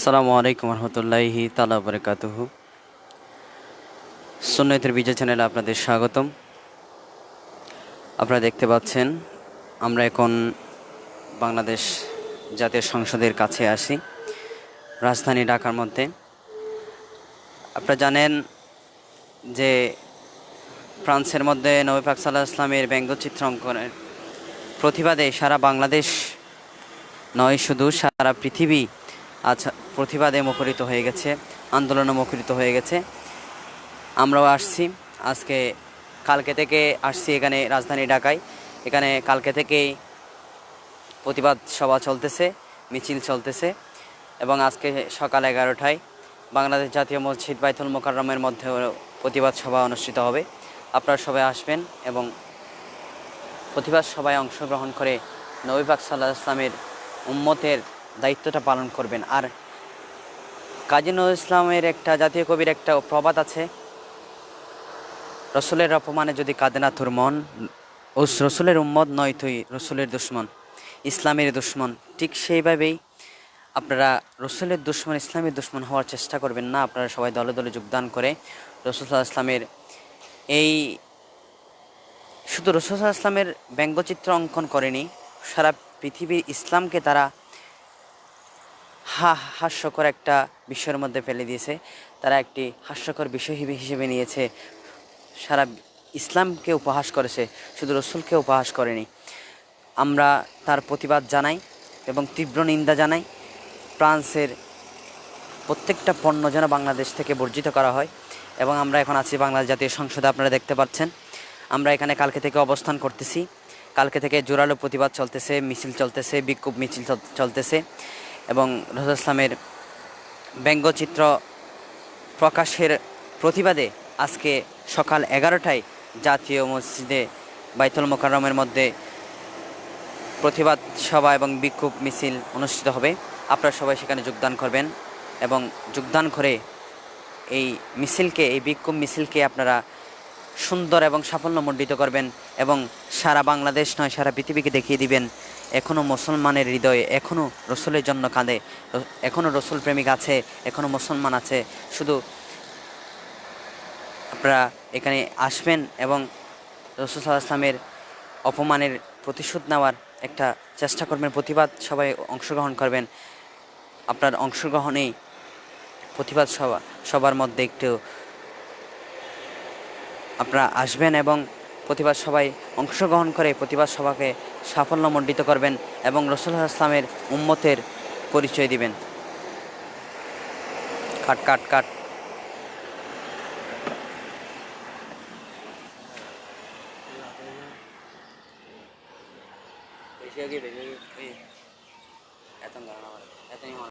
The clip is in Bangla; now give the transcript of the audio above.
আসসালামু আলাইকুম রহমতুল্লাহি তালা বরকাতুহ। সুন্নতের বিজয় চ্যানেলে আপনাদের স্বাগতম। আপনারা দেখতে পাচ্ছেন, আমরা এখন বাংলাদেশ জাতীয় সংসদের কাছে আসি, রাজধানী ঢাকার মধ্যে। আপনারা জানেন যে ফ্রান্সের মধ্যে নবী পাক সাল্লাহ ইসলামের ব্যঙ্গচিত্র অঙ্কনের প্রতিবাদে সারা বাংলাদেশ নয় শুধু, সারা পৃথিবী আজ প্রতিবাদে মুখরিত হয়ে গেছে, আন্দোলনে মুখরিত হয়ে গেছে। আমরাও আসছি। আজকে কালকে থেকে আসছি এখানে রাজধানী ঢাকায়। এখানে কালকে থেকেই প্রতিবাদ সভা চলতেছে, মিছিল চলতেছে এবং আজকে সকাল এগারোটায় বাংলাদেশ জাতীয় মসজিদ বাইতুল মোকাররমের মধ্যে প্রতিবাদ সভা অনুষ্ঠিত হবে। আপনারা সবাই আসবেন এবং প্রতিবাদ সভায় অংশগ্রহণ করে নবী পাক সাল্লাহ ইসলামের উম্মতের দায়িত্বটা পালন করবেন। আর কাজী নজরুল ইসলামের একটা জাতীয় কবির একটা প্রবাদ আছে, রসুলের অপমানে যদি কাঁদে না তোর মন রসুলের উম্মত নয় তুই রসুলের দুশ্মন, ইসলামের দুশ্মন। ঠিক সেইভাবেই আপনারা রসুলের দুশ্মন, ইসলামের দুশ্মন হওয়ার চেষ্টা করবেন না। আপনারা সবাই দলে দলে যোগদান করে রসুল্লাহ ইসলামের এই শুধু রসুল্লাহ ইসলামের ব্যঙ্গচিত্র অঙ্কন করেনি, সারা পৃথিবীর ইসলামকে তারা হা, হাস্যকর একটা বিষয়ের মধ্যে ফেলে দিয়েছে। তারা একটি হাস্যকর বিষয় হিসেবে নিয়েছে। সারা ইসলামকে উপহাস করেছে, শুধু রসুলকে উপহাস করেনি। আমরা তার প্রতিবাদ জানাই এবং তীব্র নিন্দা জানাই। ফ্রান্সের প্রত্যেকটা পণ্য যেন বাংলাদেশ থেকে বর্জিত করা হয় এবং আমরা এখন আছি বাংলাদেশ জাতীয় সংসদে, আপনারা দেখতে পাচ্ছেন। আমরা এখানে কালকে থেকে অবস্থান করতেছি। কালকে থেকে জোরালো প্রতিবাদ চলতেছে, মিছিল চলতেছে, বিক্ষোভ মিছিল চল- চলতেছে। এবং রসুল ইসলামের ব্যঙ্গচিত্র প্রকাশের প্রতিবাদে আজকে সকাল এগারোটায় জাতীয় মসজিদে বাইতুল মোকাররমের মধ্যে প্রতিবাদ সভা এবং বিক্ষোভ মিছিল অনুষ্ঠিত হবে। আপনারা সবাই সেখানে যোগদান করবেন এবং যোগদান করে এই মিছিলকে, এই বিক্ষোভ মিছিলকে আপনারা সুন্দর এবং সাফল্যমণ্ডিত করবেন এবং সারা বাংলাদেশ নয়, সারা পৃথিবীকে দেখিয়ে দিবেন। এখনও মুসলমানের হৃদয়ে এখনও রসুলের জন্য কাঁদে এখনও রসুল প্রেমিক আছে এখনও মুসলমান আছে। শুধু আপনারা এখানে আসবেন এবং রসুল সাল্লাহ আসলামের অপমানের প্রতিশোধ নেওয়ার একটা চেষ্টা করবেন, প্রতিবাদ সবাই অংশগ্রহণ করবেন। আপনার অংশগ্রহণেই প্রতিবাদ সভা সবার মধ্যে একটু আপনারা আসবেন এবং প্রতিবাদ সবাই অংশগ্রহণ করে প্রতিবাদ সভাকে সাফল্যমণ্ডিত করবেন এবং রসুল ইসলামের উম্মতের পরিচয় দিবেন। কাট কাট কাট। এত